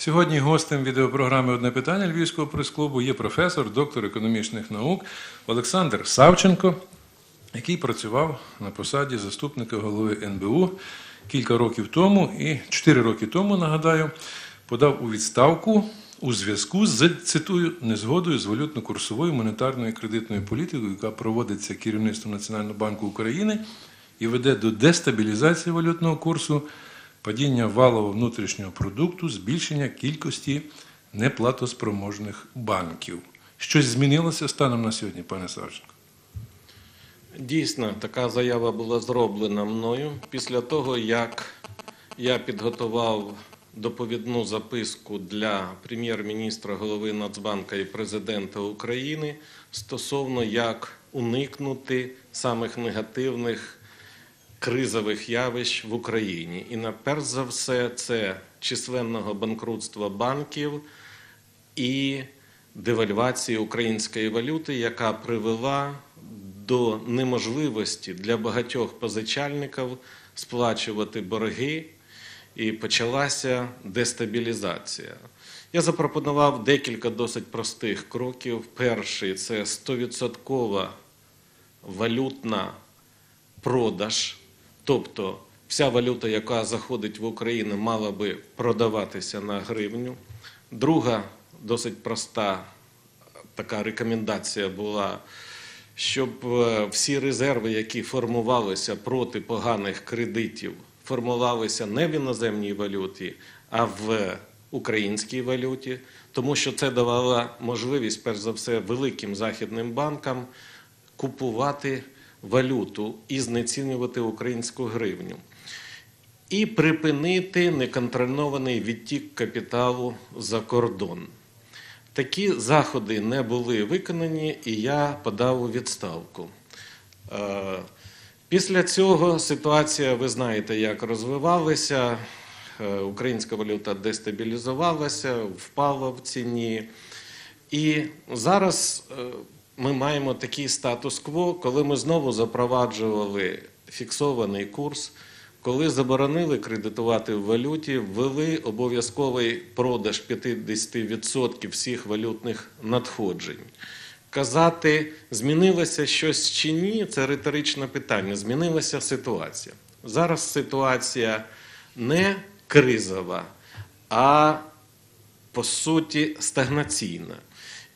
Сьогодні гостем відеопрограми Одне питання Львівського прес-клубу є професор, доктор економічних наук Олександр Савченко, який працював на посаді заступника голови НБУ кілька років тому і 4 роки тому, нагадаю, подав у відставку у зв'язку з цитую незгодою з валютно-курсовою монетарною кредитною політикою, яка проводиться керівництвом Національного банку України і веде до дестабілізації валютного курсу, падіння валового внутрішнього продукту, збільшення кількості неплатоспроможних банків. Щось змінилося станом на сьогодні, пане Савченко? Дійсно, така заява була зроблена мною після того, як я підготував доповідну записку для прем'єр-міністра, голови Нацбанка і президента України стосовно як уникнути самих негативних кризових явищ в Україні. І на перш за все, це численного банкрутства банків і девальвації української валюти, яка привела до неможливості для багатьох позичальників сплачувати борги, і почалася дестабілізація. Я запропонував декілька досить простих кроків. Перший це 100% валютна продаж, тобто вся валюта, яка заходить в Україну, мала би продаватися на гривню. Друга досить проста така рекомендація була, щоб е, всі резерви, які формувалися проти поганих кредитів, формувалися не в іноземній валюті, а в українській валюті, тому що це давало можливість, перш за все, великим західним банкам купувати валюту і знецінювати українську гривню. І припинити неконтрольований відтік капіталу за кордон. Такі заходи не були виконані, і я подав у відставку. Е, Після цього ситуація, ви знаєте, як розвивалася. Е, Українська валюта дестабілізувалася, впала в ціні. І зараз е, ми маємо такий статус-кво, коли ми знову запроваджували фіксований курс, коли заборонили кредитувати в валюті, ввели обов'язковий продаж 50% всіх валютних надходжень. Казати, змінилося щось чи ні, це риторичне питання. Змінилася ситуація. Зараз ситуація не кризова, а по суті стагнаційна.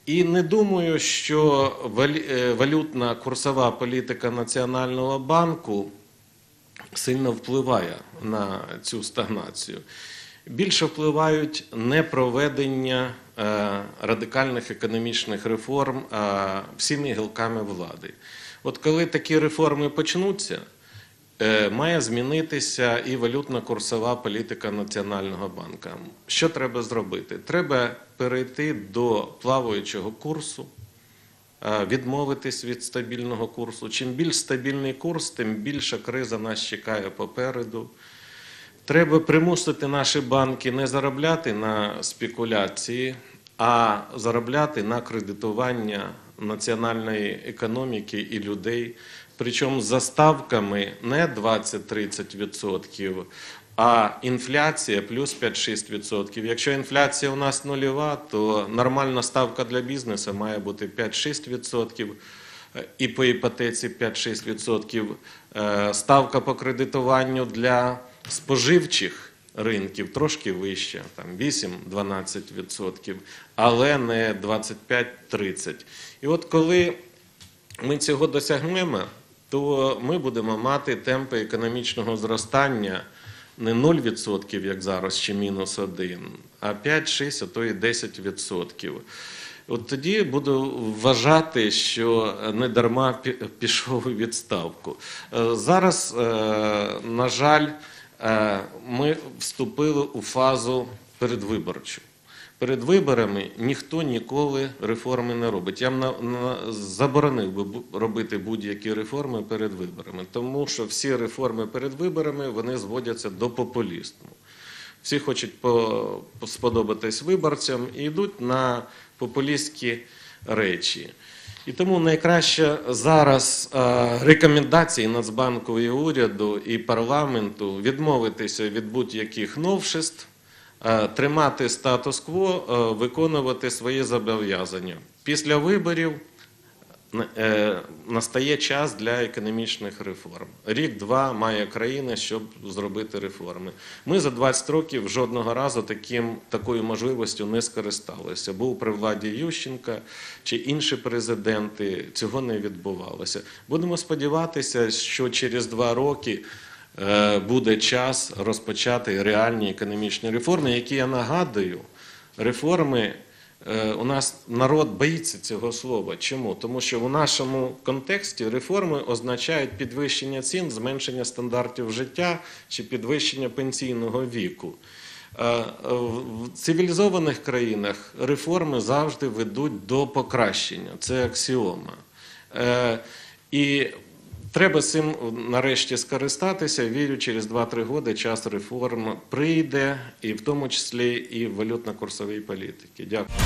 І не думаю, що е, валютна курсова політика Національного банку сильно впливає на цю стагнацію. Більше впливають непроведення е, радикальних економічних реформ всіми гілками влади. От коли такі реформи почнуться, має змінитися і валютно-курсова політика Національного банку. Що треба зробити? Треба перейти до плаваючого курсу, е, відмовитись від стабільного курсу. Чим більш стабільний курс, тим більша криза нас чекає попереду. Треба примусити наші банки не заробляти на спекуляції, а заробляти на кредитування національної економіки і людей. Причому за ставками не 20-30%, а інфляція плюс 5-6%. Якщо інфляція у нас нульова, то нормальна ставка для бізнесу має бути 5-6%. І по іпотеці 5-6%. Е, Ставка по кредитуванню для споживчих ринків трошки вища, там 8-12%, але не 25-30%. І от коли ми цього досягнемо, то ми будемо мати темпи економічного зростання не 0%, як зараз, чи мінус 1, а 5-6, а то і 10%. От тоді буду вважати, що не дарма пі- пішов у відставку. Е, Зараз, е, на жаль, ми вступили у фазу передвиборчу. Перед виборами ніхто ніколи реформи не робить. Я б на, на, заборонив би робити будь-які реформи перед виборами, тому що всі реформи перед виборами вони зводяться до популізму. Всі хочуть по- сподобатись виборцям і йдуть на популістські речі. І тому найкраще зараз е, рекомендації Нацбанку і уряду і парламенту відмовитися від будь-яких новшеств, е, тримати статус-кво, е, виконувати свої зобов'язання. Після виборів настає час для економічних реформ. Рік-два має країна, щоб зробити реформи. Ми за 20 років жодного разу таким, такою можливістю не скористалися. Був при владі Ющенка чи інші президенти, цього не відбувалося. Будемо сподіватися, що через два роки. е, Буде час розпочати реальні економічні реформи, які я нагадую, реформи Е, У нас народ боїться цього слова. Чому? Тому що в нашому контексті реформи означають підвищення цін, зменшення стандартів життя чи підвищення пенсійного віку. Е, В цивілізованих країнах реформи завжди ведуть до покращення. Це аксіома. Е, І Треба цим нарешті скористатися. Вірю, через 2-3 роки час реформ прийде, і в тому числі і валютно-курсовій політики. Дякую.